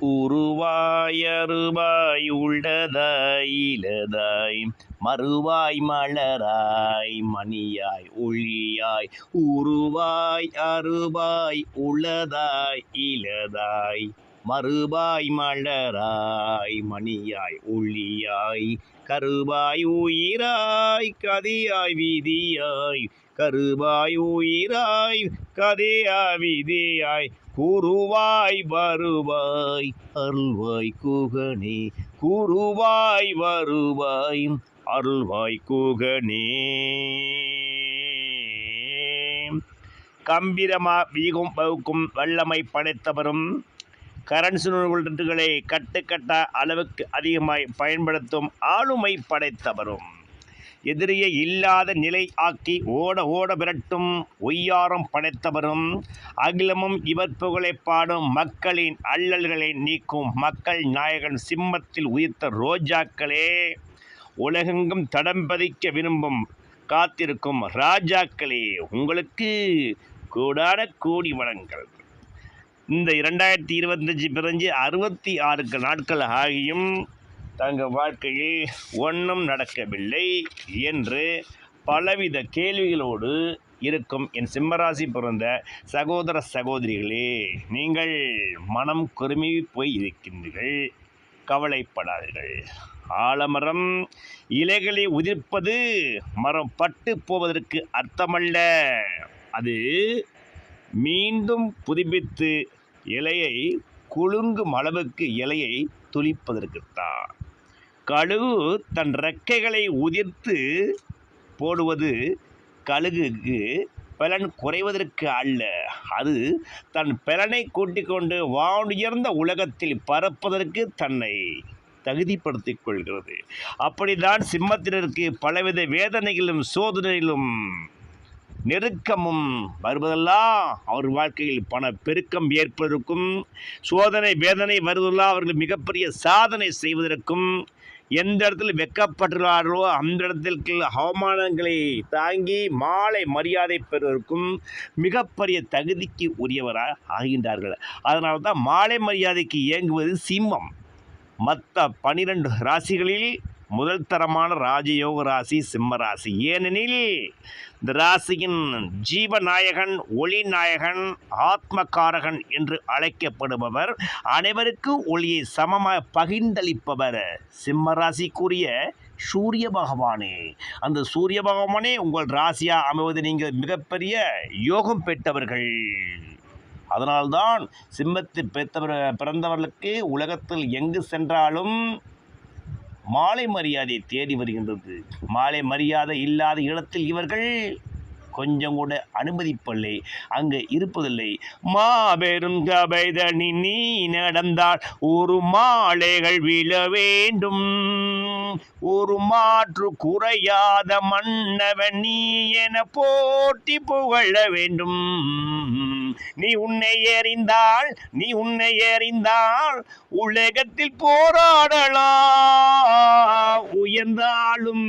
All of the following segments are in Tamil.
உருவாய் அருவாய் உள்ளதாய் இலதாய் மறுவாய் மலராய் மணியாய் ஒளியாய். உருவாய் அருவாய் உள்ளதாய் இலதாய் மறுபாய் மலராய் மணியாய் ஒளியாய். கருவாய் உயிராய் கதியாய் விதியாய். கருவாய் உயிராய் கதையாய் விதியாய் கூறுவாய் வருவாய் அருள்வாய் குகனே கூறுவாய் வருவாய் அருள்வாய் குகனே. கம்பீரமா வீகும் பகுக்கும் வல்லமை படைத்தவரும் கரன்சி நூல்களை கட்டுக்கட்ட அளவுக்கு அதிகமாய் பயன்படுத்தும் ஆளுமை படைத்தவரும். எதிரியை இல்லாத நிலை ஆக்கி ஓட ஓட விரட்டும் ஒய்யாரம் படைத்தவரும். அகிலமும் இவர் புகழை பாடும் மக்களின் அல்லல்களை நீக்கும் மக்கள் நாயகன் சிம்மத்தில் உயிர்த்த ரோஜாக்களே. உலகெங்கும் தடம் பதிக்க விரும்பும் காத்திருக்கும் ராஜாக்களே உங்களுக்கு கூடான கோடி வளங்கள். இந்த இரண்டாயிரத்தி இருபத்தஞ்சி பிறஞ்சு அறுபத்தி ஆறு நாட்கள் ஆகியும் தங்கள் வாழ்க்கையில் ஒன்றும் நடக்கவில்லை என்று பலவித கேள்விகளோடு இருக்கும் என் சிம்மராசி பிறந்த சகோதர சகோதரிகளே நீங்கள் மனம் குறுமி போய் இருக்கின்றீர்கள். கவலைப்படாதீர்கள். ஆலமரம் இலைகளை உதிர்ப்பது மரம் பட்டு போவதற்கு அர்த்தமல்ல. அது மீண்டும் புதுப்பித்து இலையை குலுங்கும் அளவுக்கு இலையை துளிப்பதற்குத்தான். கழுகு தன் ரெக்கைகளை உதிர்த்து போடுவது கழுகுக்கு பலன் குறைவதற்கு அல்ல. அது தன் பலனை கூட்டிக் கொண்டு வானுயர்ந்த உலகத்தில் பறப்பதற்கு தன்னை தகுதிப்படுத்திக் கொள்கிறது. அப்படிதான் சிம்மத்தினருக்கு பலவித வேதனைகளும் சோதனைகளும் நெருக்கமும் வருவதெல்லாம் அவர் வாழ்க்கையில் பண பெருக்கம் ஏற்பதற்கும் சோதனை வேதனை வருவதெல்லாம் அவர்கள் மிகப்பெரிய சாதனை செய்வதற்கும் எந்த இடத்துல வெக்கப்பட்டுள்ளாரோ அந்த இடத்திற்கு அவமானங்களை தாங்கி மாலை மரியாதை பெறுவதற்கும் மிகப்பெரிய தகுதிக்கு உரியவராக ஆகின்றார்கள். அதனால தான் மாலை மரியாதைக்கு இயங்குவது சிம்மம். மற்ற பனிரெண்டு ராசிகளில் முதல் தரமான ராஜயோக ராசி சிம்ம ராசி. ஏனெனில் இந்த ராசியின் ஜீவநாயகன் ஒளி நாயகன் ஆத்மகாரகன் என்று அழைக்கப்படுபவர். அனைவருக்கும் ஒளியை சமமாக பகிர்ந்தளிப்பவர் சிம்ம ராசிக்குரிய சூரிய பகவானே. அந்த சூரிய பகவானே உங்கள் ராசியாக அமைவது நீங்கள் மிகப்பெரிய யோகம் பெற்றவர்கள். அதனால்தான் சிம்மத்தில் பெற்றவர் பிறந்தவர்களுக்கு உலகத்தில் எங்கு சென்றாலும் மாலை மரியாதை தேடி வருகின்றது. மாலை மரியாதை இல்லாத இடத்தில் இவர்கள் கொஞ்சம் கூட அனுமதிப்பில்லை. அங்கு இருப்பதில்லை. மாபெரும் கபைதனி நீ நடந்தால் ஒரு மாலைகள் விழ வேண்டும். ஒரு மாற்று குறையாத மன்னவன் நீ என போட்டி புகழ வேண்டும். நீ உன்னை எறிந்தால் நீ உன்னை எறிந்தால் உலகத்தில் போராடலாம். உயர்ந்தாலும்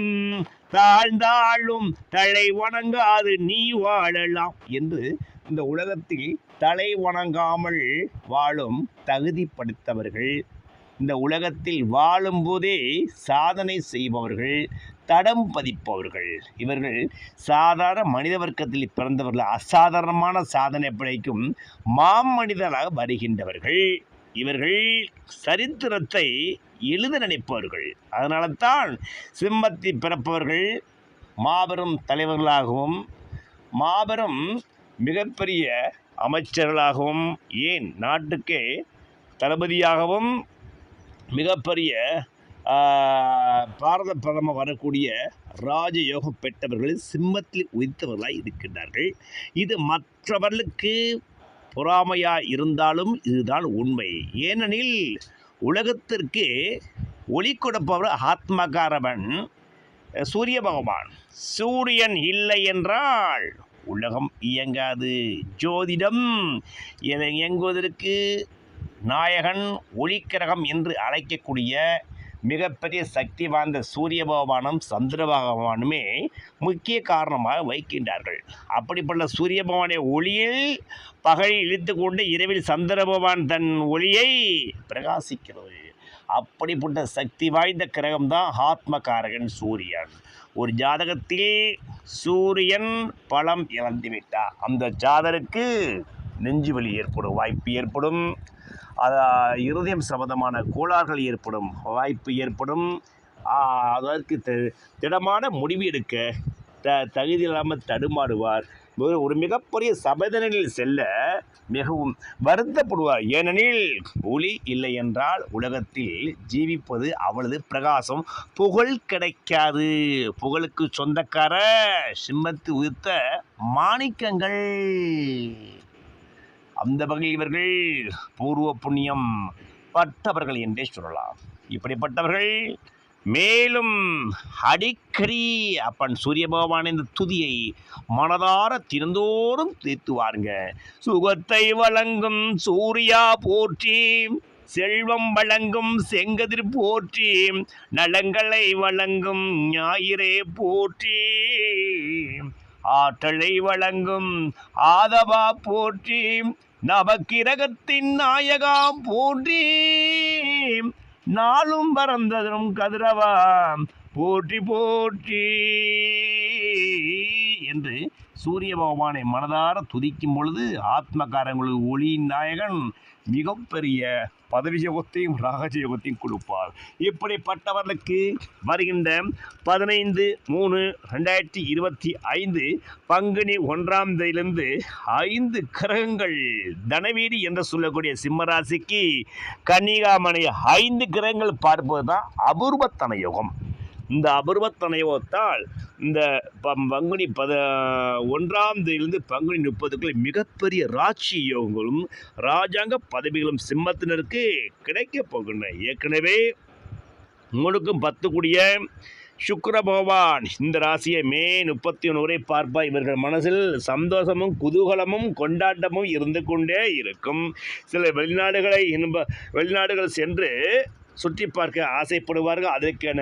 தாழ்ந்தாலும் தலை வணங்காது நீ வாழலாம் என்று இந்த உலகத்தில் தலை வணங்காமல் வாழும் தகுதிப்படுத்தவர்கள் இந்த உலகத்தில் வாழும்போதே சாதனை செய்பவர்கள் தடம் பதிப்பவர்கள். இவர்கள் சாதாரண மனித வர்க்கத்தில் பிறந்தவர்கள் அசாதாரணமான சாதனை படைக்கும் மாமனிதராக வருகின்றவர்கள். இவர்கள் சரித்திரத்தை எழுத நினைப்பவர்கள். அதனால தான் சிம்மத்தி பிறப்பவர்கள் மாபெரும் தலைவர்களாகவும் மாபெரும் மிகப்பெரிய அமைச்சர்களாகவும் ஏன் நாட்டுக்கே தளபதியாகவும் மிகப்பெரிய பாரத பிரதமர் வரக்கூடிய ராஜயோகம் பெற்றவர்கள் சிம்மத்தில் உதித்தவர்களாய் இருக்கின்றார்கள். இது மற்றவர்களுக்கு பொறாமையாக இருந்தாலும் இதுதான் உண்மை. ஏனெனில் உலகத்திற்கு ஒளி கொடுப்பவர் ஆத்மகாரவன் சூரிய பகவான். சூரியன் இல்லை என்றால் உலகம் இயங்காது. ஜோதிடம் என இயங்குவதற்கு நாயகன் ஒளிக்கிரகம் என்று அழைக்கக்கூடிய மிகப்பெரிய சக்தி வாய்ந்த சூரிய பகவானும் சந்திர பகவானுமே முக்கிய காரணமாக வைக்கின்றார்கள் அப்படிப்பட்ட சூரிய பகவானுடைய ஒளியில் பகலில் இழுத்து கொண்டு இரவில் சந்திர பகவான் தன் ஒளியை பிரகாசிக்கிறது. அப்படிப்பட்ட சக்தி வாய்ந்த கிரகம்தான் ஆத்மகாரகன் சூரியன். ஒரு ஜாதகத்தில் சூரியன் பலம் இழந்துவிட்டார். அந்த ஜாதருக்கு நெஞ்சு வலி ஏற்படும் வாய்ப்பு ஏற்படும். இருதயம் சம்பந்தமான கோளாறுகள் ஏற்படும் வாய்ப்பு ஏற்படும். அதற்கு திடமான முடிவு எடுக்க த தகுதி இல்லாமல் தடுமாறுவார். ஒரு ஒரு மிகப்பெரிய சபதனில் செல்ல மிகவும் வருத்தப்படுவார். ஏனெனில் ஒளி இல்லை என்றால் உலகத்தில் ஜீவிப்பது அவளது பிரகாசம். புகழ் கிடைக்காது. புகழுக்கு சொந்தக்கார சிம்மத்து உயிர்த்த மாணிக்கங்கள். அந்த வகையில் இவர்கள் பூர்வ புண்ணியம் பட்டவர்கள் என்றே சொல்லலாம். இப்படிப்பட்டவர்கள் மேலும் அடிக்கடி அப்பன் சூரிய பகவான் இந்த துதியை மனதார தினந்தோறும் தீர்த்துவாருங்க சுகத்தை வழங்கும் சூர்யா போற்றி செல்வம் வழங்கும் செங்கதிர் போற்றி நலங்களை வழங்கும் ஞாயிறே போற்றி ஆற்றலை வழங்கும் ஆதவா போற்றி நவக்கிரகத்தின் நாயகாம் போற்றி. நாளும் பறந்ததும் கதிரவாம் போற்றி போற்றி. என்று சூரிய பகவானை மனதார துதிக்கும் பொழுது ஆத்மகாரங்களுக்கு ஒளியின் நாயகன் மிகப்பெரிய பதவி யோகத்தையும் ராகஜயோகத்தையும் கொடுப்பார். இப்படிப்பட்டவர்களுக்கு வருகின்ற பதினைந்து மூணு ரெண்டாயிரத்தி இருபத்தி ஐந்து பங்குனி ஒன்றாம் தேதியிலிருந்து ஐந்து கிரகங்கள் தனவீதி என்று சொல்லக்கூடிய சிம்மராசிக்கு கன்னிகாமனை ஐந்து கிரகங்கள் பார்ப்பது தான் அபூர்வத்தன யோகம். இந்த அபூர்வத்தன யோகத்தால் இந்த ப- பங்குனி பத ஒன்றாம் தேதியிலிருந்து பங்குனி முப்பதுக்குள்ள மிகப்பெரிய ராட்சி யோகங்களும் ராஜாங்க பதவிகளும் சிம்மத்தினருக்கு கிடைக்கப் போகின்றன. ஏற்கனவே முழுக்கும் பத்து கூடிய சுக்கர பகவான் இந்த ராசியை மே முப்பத்தி ஒன்று வரை பார்ப்பா இவர்கள் மனசில் சந்தோஷமும் குதூகலமும் கொண்டாட்டமும் இருந்து கொண்டே இருக்கும். சில வெளிநாடுகளை இன்ப வெளிநாடுகள் சென்று சுற்றி பார்க்க ஆசைப்படுவார்கள். அதற்கென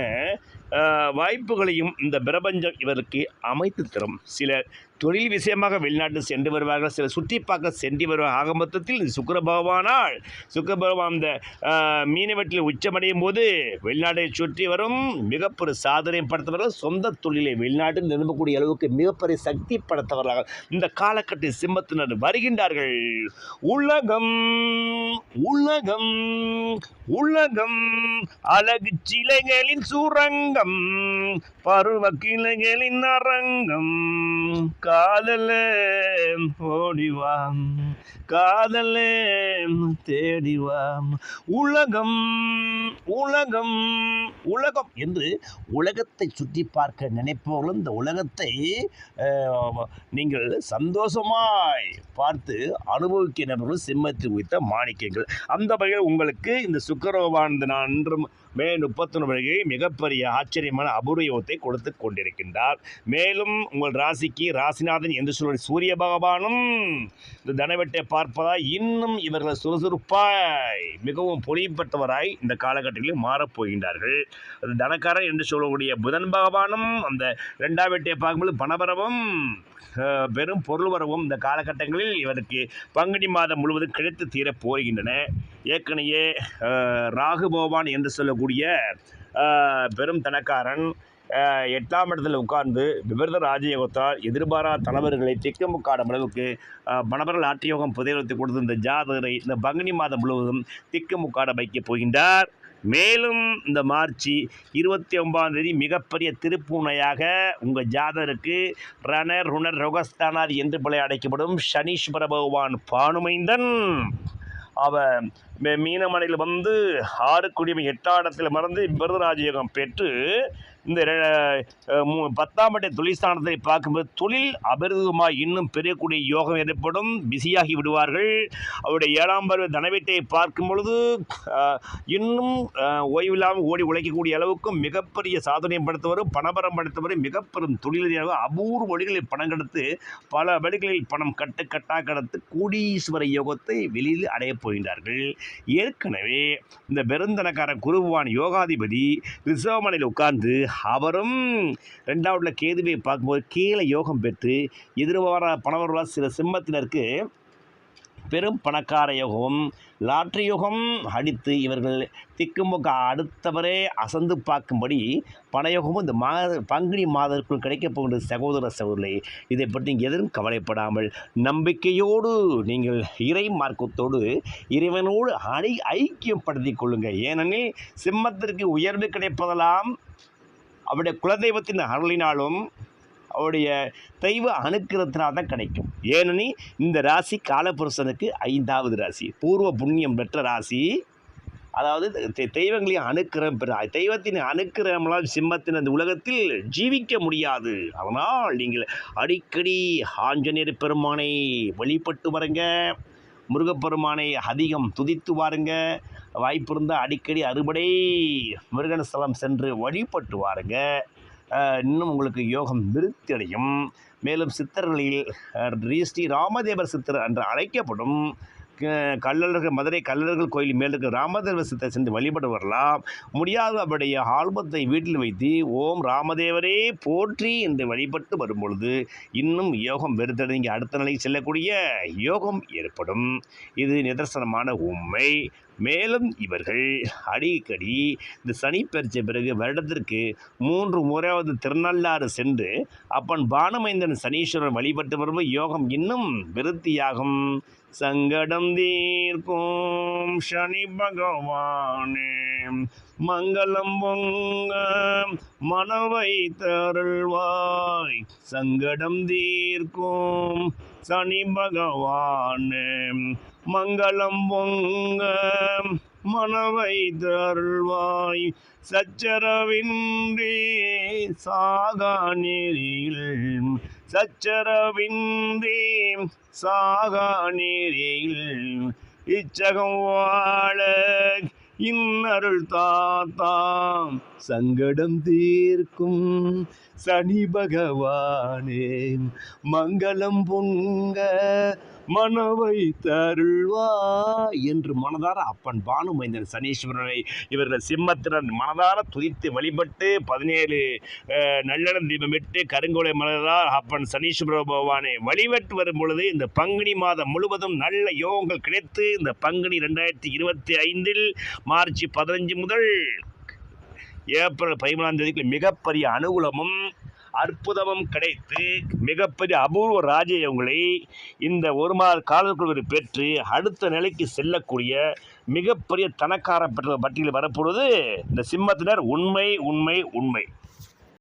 வாய்ப்புகளையும் இந்த பிரபஞ்சம் இவருக்கு அமைத்து தரும். சில தொழில் விஷயமாக வெளிநாட்டு சென்று வருவார்கள் சில சுற்றி பார்க்க சென்று வருவார்கள் ஆக மொத்தத்தில் சுக்கர பகவானால் சுக்கர பகவான் இந்த மீனவற்றில் உச்சமடையும் போது வெளிநாட்டை சுற்றி வரும் மிகப்பெரிய சாதனை படுத்தவர்கள் சொந்த தொழிலை வெளிநாட்டில் நிரம்பக்கூடிய அளவுக்கு மிகப்பெரிய சக்தி படுத்தவர்களாக இந்த காலகட்ட சிம்மத்தினர் வருகின்றார்கள். உலகம் உலகம் உலகம் அழகு சிலைகளின் அரங்கம். பருவ கிளைகளின் அரங்கம். காதலே ஓடிவாம். காதலே தேடிவாம். உலகம் உலகம் உலகம் என்று உலகத்தை சுற்றி பார்க்க நினைப்பவர்கள் இந்த உலகத்தை நீங்கள் சந்தோஷமாய் பார்த்து அனுபவிக்கிறவர்கள் சிம்மத்தில் உயிர்த்த மாணிக்கங்கள். அந்த வகையில் உங்களுக்கு இந்த சுக்கரவான் இந்த நான் மே முப்பத்தொன்று வரை மிகப்பெரிய ஆச்சரியமான அபூர்வத்தை கொடுத்து கொண்டிருக்கின்றார். மேலும் உங்கள் ராசிக்கு ராசிநாதன் என்று சொல்வது சூரிய பகவானும் இந்த தனவெட்டை பார்ப்பதால் இன்னும் இவர்கள் சுறுசுறுப்பாய் மிகவும் பொலிப்பட்டவராய் இந்த காலகட்டம் மாறப் போகின்றார்கள் அது தனக்காரன் என்று சொல்லக்கூடிய புதன் பகவானும் அந்த ரெண்டாம் வேட்டையை பார்க்கும்போது பணபரவும் பெரும் பொருள் வரவும் இந்த காலகட்டங்களில் இவருக்கு பங்குனி மாதம் முழுவதும் கிடைத்து தீரப் போகின்றன. ஏற்கனவே ராகு பகவான் என்று சொல்லக்கூடிய பெரும் தனக்காரன் எட்டாம் இடத்தில் உட்கார்ந்து விபரீத ராஜயோகத்தால் எதிர்பாரா தலைவர்களை திக்கமுக்காடும் அளவுக்கு அஹ், பணபரல் ஆட்டியோகம் புதையத்தை கொடுத்து இந்த ஜாதகரை இந்த பங்குனி மாதம் முழுவதும் திக்கமுக்காட வைக்கப் போகின்றார். மேலும் இந்த மார்ச் இருபத்தி ஒன்பதாம் தேதி மிகப்பெரிய திருப்பூனையாக உங்கள் ஜாதருக்கு ரணர் ருணர் ரோகஸ்தானாதி என்று பல அடைக்கப்படும் சனீஸ்வர பகவான் பானுமைந்தன். அவன் மீ- மீனமலையில் வந்து ஆறு குடிமை மறந்து விருதராஜயோகம் பெற்று இந்த பத்தாம் இடை தொழிற்சானத்தை பார்க்கும்போது தொழில் அபரிதமாக இன்னும் பெரியக்கூடிய யோகம் ஏற்படும். பிஸியாகி விடுவார்கள். அவருடைய ஏழாம் பருவ தனவீட்டை பார்க்கும் பொழுது இன்னும் ஓய்வில்லாமல் ஓடி உழைக்கக்கூடிய அளவுக்கும் மிகப்பெரிய சாதனை படுத்தவரும் பணபரம் படுத்தவரும் மிகப்பெரும் தொழிலதியாக அபூர்வ வழிகளில் பணம் கடத்து பல வழிகளில் பணம் கட்டு கட்டாக கடத்து கோடீஸ்வர யோகத்தை வெளியில் அடையப் போகின்றார்கள். ஏற்கனவே இந்த பெருந்தனக்கார குருவான் யோகாதிபதி ரிசவமனையில் உட்கார்ந்து அவரும் ரெண்டாவதுல கேதுவை பார்க்கும்போது கீழே யோகம் பெற்று எதிர்வார பணவர்களால் சில சிம்மத்தினருக்கு பெரும் பணக்கார யோகம் லாட்ரி யோகம் அடித்து இவர்கள் திக்குமுக அடுத்தவரே அசந்து பார்க்கும்படி பணயோகமும் இந்த மாத பங்குனி மாதத்திற்குள் கிடைக்கப் போகின்ற சகோதர சகோதரி இதை பற்றி எதிரும் கவலைப்படாமல் நம்பிக்கையோடு நீங்கள் இறை மார்க்கத்தோடு இறைவனோடு அணி ஐக்கியப்படுத்திக் கொள்ளுங்கள். ஏனெனில் சிம்மத்திற்கு உயர்வு கிடைப்பதெல்லாம் அவருடைய குலதெய்வத்தின் அருளினாலும் அவருடைய தெய்வ அனுக்கிரத்தினால் தான் கிடைக்கும். ஏனெனில் இந்த ராசி காலபுருஷனுக்கு ஐந்தாவது ராசி. பூர்வ புண்ணியம் பெற்ற ராசி. அதாவது தெய்வங்களையும் தெய்வங்களின் அனுக்கிரம் பெற தெய்வத்தின் அனுக்கிரகங்களால் சிம்மத்தின் அந்த உலகத்தில் ஜீவிக்க முடியாது. அதனால் நீங்கள் அடிக்கடி ஆஞ்சநேயர் பெருமானை வழிபட்டு வரங்க. முருகப்பெருமானை அதிகம் துதித்து வாருங்க. வாய்ப்பு இருந்தால் அடிக்கடி அறுபடை மிருகன்ஸ்தலம் சென்று வழிபட்டு வாருங்க. இன்னும் உங்களுக்கு யோகம் விருத்தி அடையும் மேலும் சித்தர்களில் ஸ்ரீ ராமதேவர் சித்தர் என்று அழைக்கப்படும் க- மதுரை கல்லழகர் கோயில் மேலுக்கு ராமதேவர் சித்தர் சென்று வழிபட்டு வரலாம். முடியாத அவருடைய ஆல்பத்தை வீட்டில் வைத்து ஓம் ராமதேவரே போற்றி என்று வழிபட்டு வரும்பொழுது இன்னும் யோகம் வெறுத்தடைங்க அடுத்த நிலைக்கு செல்லக்கூடிய யோகம் ஏற்படும். இது நிதர்சனமான உண்மை. மேலும் இவர்கள் அடிக்கடி இந்த சனி பறிச்ச பிறகு வருடத்திற்கு மூன்று முறையாவது திருநள்ளாறு சென்று அப்பன் பானமைந்தன் சனீஸ்வரன் வழிபட்டு வரும்போது யோகம் இன்னும் விருத்தியாகும். சங்கடம் தீர்க்கும் சனி பகவானே மங்களம் பொங்க மனவை தருள்வாய் சங்கடம் நிற்கும் சனி பகவான் மங்களம் பொங்க மனவை தருள்வாய் சச்சரவின்றி சாகா நெறியில் சச்சரவின்றி சாகா நெறியில் இச்சகம் வாழ இன்னருள் தாத்தாம் சங்கடம் தீர்க்கும் சனி பகவானே மங்களம் பொங்க மனவை தருள்வா என்று மனதார அப்பன் பானு மைந்தன் சனீஸ்வரனை இவர்கள் சிம்மத்திரன் மனதார துதித்து வழிபட்டு பதினேழு நல்லடம் தீபமிட்டு கருங்கோலை மலரால் அப்பன் சனீஸ்வர பகவானை வழிபட்டு வரும் பொழுது இந்த பங்குனி மாதம் முழுவதும் நல்ல யோகங்கள் கிடைத்து இந்த பங்குனி ரெண்டாயிரத்தி இருபத்தி ஐந்தில் மார்ச் பதினஞ்சு முதல் ஏப்ரல் பதிமூணாம் தேதிக்கு மிகப்பெரிய அனுகூலமும் அற்புதமும் கிடைத்து மிகப்பெரிய அபூர்வ ராஜயோகங்களை இந்த ஒரு மாத காலத்துக்குள் பெற்று அடுத்த நிலைக்கு செல்லக்கூடிய மிகப்பெரிய தனக்கார பெற்ற பட்டியலில் வரப்பொழுது இந்த சிம்மத்தினர் உண்மை உண்மை உண்மை.